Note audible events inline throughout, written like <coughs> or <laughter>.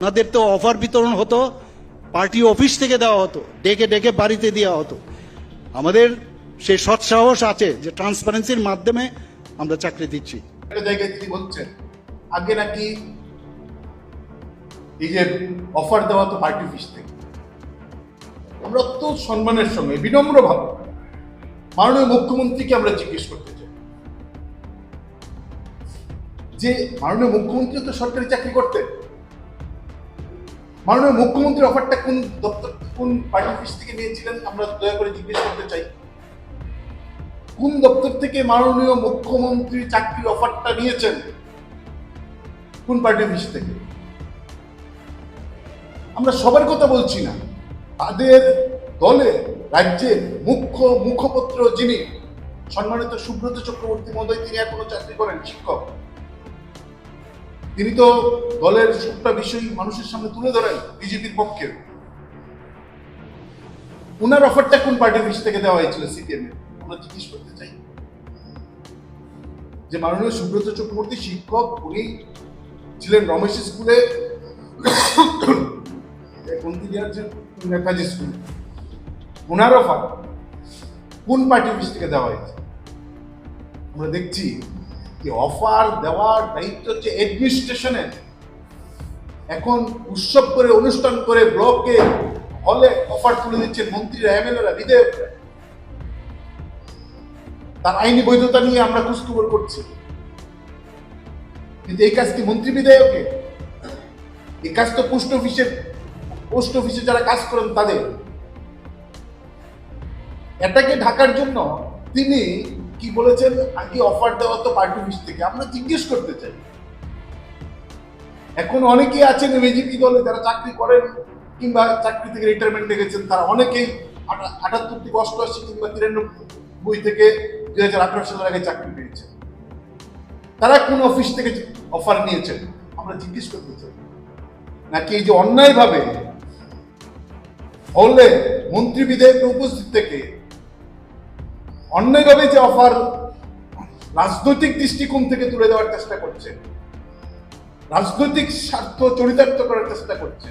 ওনাদের তো অফার বিতরণ হতো, পার্টি অফিস থেকে দেওয়া হতো, ডেকে ডেকে বাড়িতে দেওয়া হতো। আমাদের সেই সৎসাহস আছে যে ট্রান্সপারেন্সির মাধ্যমে আমরা চাকরি দিচ্ছি। একটা জায়গায় তিনি বলছেন আগে নাকি এই যে অফার দেওয়া তো পার্টি অফিস থেকে। আমরা অত্যন্ত সম্মানের সঙ্গে, বিনম্র ভাবে। মাননীয় মুখ্যমন্ত্রীকে আমরা জিজ্ঞেস করতে চাই। যে মাননীয় মুখ্যমন্ত্রী তো সরকারি চাকরি করতেন। মাননীয় মুখ্যমন্ত্রীর অফারটা কোন দপ্তর, কোন পার্টি অফিস থেকে নিয়েছিলেন? আমরা দয়া করে জিজ্ঞেস করতে চাই। কোন দপ্তর থেকে মাননীয় মুখ্যমন্ত্রী চাকরির অফারটা নিয়েছেন? কোন পার্টি অফিস থেকে? আমরা সবার কথা বলছি না। তাদের দলে রাজ্যের মুখ্য মুখপত্র যিনি, সম্মানিত সুব্রত চক্রবর্তী মহোদয়, তিনি এখনও চাকরি করেন, শিক্ষক। তিনি তো দলের সবটা বিষয় মানুষের সামনে তুলে ধরেন, বিজেপির পক্ষে। উনার অফারটা কোন পার্টি অফিস থেকে দেওয়া হয়েছিল সিপিএম এর আমরা জিজ্ঞেস করতে চাই। যে মাননীয় সুব্রত চক্রবর্তী শিক্ষক, উনি ছিলেন রমেশ স্কুলে <coughs> নেতাজি স্কুল। ওনার অফার কোন পার্টি অফিস থেকে দেওয়া হয়েছে? আমরা দেখছি অফার দেওয়ার দায়িত্ব হচ্ছে অ্যাডমিনিস্ট্রেশনের এখন উৎসব করে, অনুষ্ঠান করে, ব্লকে, হলে অফার তুলে দিচ্ছেন মন্ত্রীরা, এমএলএরা বিধায়করা তার আইনি বৈধতা নিয়ে আমরা খোঁজখবর করছি। কিন্তু এই কাজ কি মন্ত্রী বিধায়কে? এই কাজ তো পোস্ট অফিসের, পোস্ট অফিসে যারা কাজ করেন তাদের। এটাকে ঢাকার জন্য তিনি কি বলেছেন আগে অফার দেওয়া তো পার্টি অফিস থেকে, আমরা জিজ্ঞেস করতে চাই। এখন অনেকেই আছেন বিজেপি দলে, যারা চাকরি করেন কিংবা চাকরি থেকে রিটায়ারমেন্টে গেছেন তারা অনেকেই আটাত্তর থেকে অষ্টআশি কিংবা তিরানব্বই থেকে দুই হাজার আঠারো সালের আগে চাকরি পেয়েছেন। তারা কোন অফিস থেকে অফার নিয়েছেন? আমরা জিজ্ঞেস করতে চাই। নাকি এই যে অন্যায়ভাবে হলে মন্ত্রী বিধায়কের উপস্থিত থেকে অন্যায়ভাবে যে অফার রাজনৈতিক দৃষ্টিকোণ থেকে তুলে দেওয়ার চেষ্টা করছে, রাজনৈতিক স্বার্থ চরিতার্থ করার চেষ্টা করছে,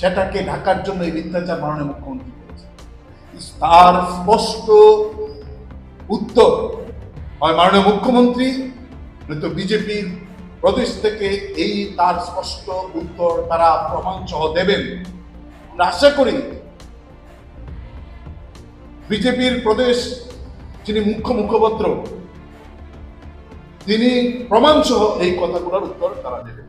সেটাকে ঢাকার জন্য এই মিথ্যাচার মাননীয় মুখ্যমন্ত্রী করেছে তার স্পষ্ট উত্তর হয় মাননীয় মুখ্যমন্ত্রী, নয়তো বিজেপির প্রদেশ থেকে এই তার স্পষ্ট উত্তর তারা প্রমাণ সহ দেবেন আশা করি বিজেপির প্রদেশ যিনি মুখ্য মুখপাত্র তিনি প্রমাণ সহ এই কথাগুলোর উত্তর তারা দেবেন।